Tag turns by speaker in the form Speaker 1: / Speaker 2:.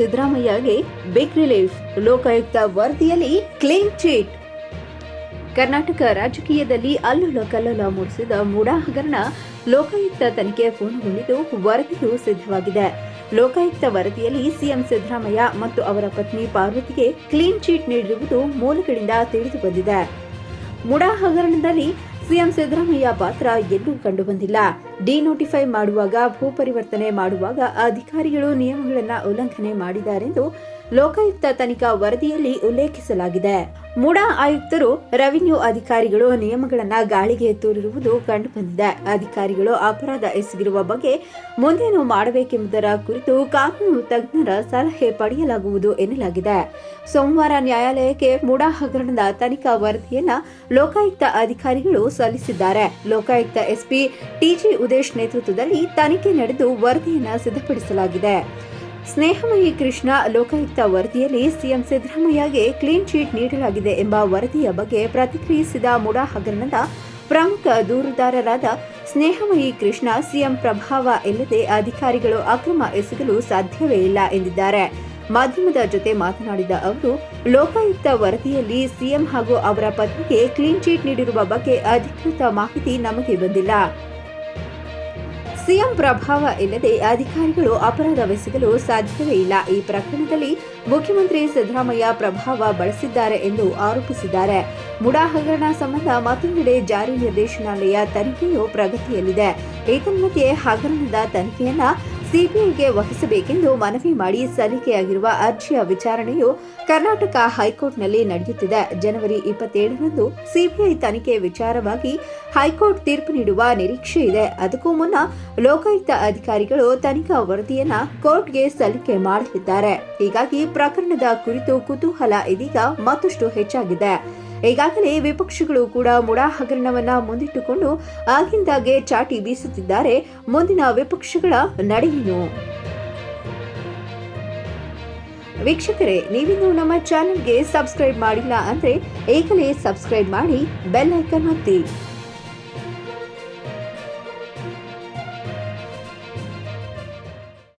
Speaker 1: ಸಿದ್ದರಾಮಯ್ಯಗೆ big relief Lokayukta ವರದಿಯಲ್ಲಿ clean chit Karnataka ರಾಜಕೀಯದಲ್ಲಿ ಅಲ್ಲುಳ ಕಲ್ಲೋಲ ಮೂಡಿಸಿದ ಮೂಡಾ ಹಗರಣ ಲೋಕಾಯುಕ್ತ ತನಿಖೆ ಪೂರ್ಣಗೊಂಡಿದ್ದು ವರದಿಯು ಸಿದ್ಧವಾಗಿದೆ. ಲೋಕಾಯುಕ್ತ ವರದಿಯಲ್ಲಿ ಸಿಎಂ ಸಿದ್ದರಾಮಯ್ಯ ಮತ್ತು ಅವರ ಪತ್ನಿ ಪಾರ್ವತಿಗೆ ಕ್ಲೀನ್ ಚೀಟ್ ನೀಡಿರುವುದು ಮೂಲಗಳಿಂದ ತಿಳಿದು ಬಂದಿದೆ ಮುಡಾ ಹಗರಣದಲ್ಲಿ ಸಿಎಂ ಸಿದ್ದರಾಮಯ್ಯ ಪಾತ್ರ ಎಲ್ಲೂ ಕಂಡುಬಂದಿಲ್ಲ. ಡಿನೋಟಿಫೈ ಮಾಡುವಾಗ ಭೂ ಪರಿವರ್ತನೆ ಮಾಡುವಾಗ ಅಧಿಕಾರಿಗಳು ನಿಯಮಗಳನ್ನು ಉಲ್ಲಂಘನೆ ಮಾಡಿದ್ದಾರೆಂದು ಲೋಕಾಯುಕ್ತ ತನಿಖಾ ವರದಿಯಲ್ಲಿ ಉಲ್ಲೇಖಿಸಲಾಗಿದೆ. ಮುಡಾ ಆಯುಕ್ತರು ರೆವಿನ್ಯೂ ಅಧಿಕಾರಿಗಳು ನಿಯಮಗಳನ್ನು ಗಾಳಿಗೆ ತೂರಿರುವುದು ಕಂಡುಬಂದಿದೆ. ಅಧಿಕಾರಿಗಳು ಅಪರಾಧ ಎಸಗಿರುವ ಬಗ್ಗೆ ಮುಂದೇನು ಮಾಡಬೇಕೆಂಬುದರ ಕುರಿತು ಕಾನೂನು ತಜ್ಞರ ಸಲಹೆ ಪಡೆಯಲಾಗುವುದು ಎನ್ನಲಾಗಿದೆ. ಸೋಮವಾರ ನ್ಯಾಯಾಲಯಕ್ಕೆ ಮುಡಾ ಹಗರಣದ ತನಿಖಾ ವರದಿಯನ್ನ ಲೋಕಾಯುಕ್ತ ಅಧಿಕಾರಿಗಳು ಸಲ್ಲಿಸಿದ್ದಾರೆ. ಲೋಕಾಯುಕ್ತ ಎಸ್ಪಿ ಟಿಜಿ ಉದೇಶ್ ನೇತೃತ್ವದಲ್ಲಿ ತನಿಖೆ ನಡೆದು ವರದಿಯನ್ನ ಸಿದ್ಧಪಡಿಸಲಾಗಿದೆ. ಸ್ನೇಹಮಯಿ ಕೃಷ್ಣ ಲೋಕಾಯುಕ್ತ ವರದಿಯಲ್ಲಿ ಸಿಎಂ ಸಿದ್ದರಾಮಯ್ಯಗೆ ಕ್ಲೀನ್ ಚೀಟ್ ನೀಡಲಾಗಿದೆ ಎಂಬ ವರದಿಯ ಬಗ್ಗೆ ಪ್ರತಿಕ್ರಿಯಿಸಿದ ಮುಡಾ ಹಗರಣದ ಪ್ರಮುಖ ದೂರುದಾರರಾದ ಸ್ನೇಹಮಯಿ ಕೃಷ್ಣ ಸಿಎಂ ಪ್ರಭಾವ ಇಲ್ಲದೆ ಅಧಿಕಾರಿಗಳು ಅಕ್ರಮ ಎಸಗಲು ಸಾಧ್ಯವೇ ಇಲ್ಲ ಎಂದಿದ್ದಾರೆ. ಮಾಧ್ಯಮದ ಜೊತೆ ಮಾತನಾಡಿದ ಅವರು, ಲೋಕಾಯುಕ್ತ ವರದಿಯಲ್ಲಿ ಸಿಎಂ ಹಾಗೂ ಅವರ ಪತ್ನಿಗೆ ಕ್ಲೀನ್ ಚೀಟ್ ನೀಡಿರುವ ಬಗ್ಗೆ ಅಧಿಕೃತ ಮಾಹಿತಿ ನಮಗೆ ಬಂದಿಲ್ಲ. ಸಿಎಂ ಪ್ರಭಾವ ಇಲ್ಲದೆ ಅಧಿಕಾರಿಗಳು ಅಪರಾಧವೆಸಗಲು ಸಾಧ್ಯವೇ ಇಲ್ಲ. ಈ ಪ್ರಕರಣದಲ್ಲಿ ಮುಖ್ಯಮಂತ್ರಿ ಸಿದ್ದರಾಮಯ್ಯ ಪ್ರಭಾವ ಬಳಸಿದ್ದಾರೆ ಎಂದು ಆರೋಪಿಸಿದ್ದಾರೆ. ಮುಡಾ ಹಗರಣ ಸಂಬಂಧ ಮತ್ತೊಂದೆಡೆ ಜಾರಿ ನಿರ್ದೇಶನಾಲಯ ತನಿಖೆಯು ಪ್ರಗತಿಯಲ್ಲಿದೆ. ಏತನ್ಮಧ್ಯೆ ಹಗರಣದ ತನಿಖೆಯನ್ನ ಸಿಬಿಐಗೆ ವಹಿಸಬೇಕೆಂದು ಮನವಿ ಮಾಡಿ ಸಲ್ಲಿಕೆಯಾಗಿರುವ ಅರ್ಜಿಯ ವಿಚಾರಣೆಯು ಕರ್ನಾಟಕ ಹೈಕೋರ್ಟ್ನಲ್ಲಿ ನಡೆಯುತ್ತಿದೆ. ಜನವರಿ ಇಪ್ಪತ್ತೇಳರಂದು ಸಿಬಿಐ ತನಿಖೆ ವಿಚಾರವಾಗಿ ಹೈಕೋರ್ಟ್ ತೀರ್ಪು ನೀಡುವ ನಿರೀಕ್ಷೆ ಇದೆ. ಅದಕ್ಕೂ ಮುನ್ನ ಲೋಕಾಯುಕ್ತ ಅಧಿಕಾರಿಗಳು ತನಿಖಾ ವರದಿಯನ್ನ ಕೋರ್ಟ್ಗೆ ಸಲ್ಲಿಕೆ ಮಾಡಲಿದ್ದಾರೆ. ಹೀಗಾಗಿ ಪ್ರಕರಣದ ಕುರಿತು ಕುತೂಹಲ ಇದೀಗ ಮತ್ತಷ್ಟು ಹೆಚ್ಚಾಗಿದೆ. ಈಗಾಗಲೇ ವಿಪಕ್ಷಗಳು ಕೂಡ ಮುಡಾ ಹಗರಣವನ್ನ ಮುಂದಿಟ್ಟುಕೊಂಡು ಆಗಿಂದಾಗೆ ಚಾಟಿ ಬೀಸುತ್ತಿದ್ದಾರೆ. ಮುಂದಿನ ವಿಪಕ್ಷಗಳ ನಡೆಯೇನು? ವೀಕ್ಷಕರೇ, ನೀವಿನ್ನು ನಮ್ಮ ಚಾನೆಲ್ಗೆ ಸಬ್ಸ್ಕ್ರೈಬ್ ಮಾಡಿಲ್ಲ ಅಂದ್ರೆ ಈಗಲೇ ಸಬ್ಸ್ಕ್ರೈಬ್ ಮಾಡಿ ಬೆಲ್ ಐಕನ್ ಒತ್ತಿ.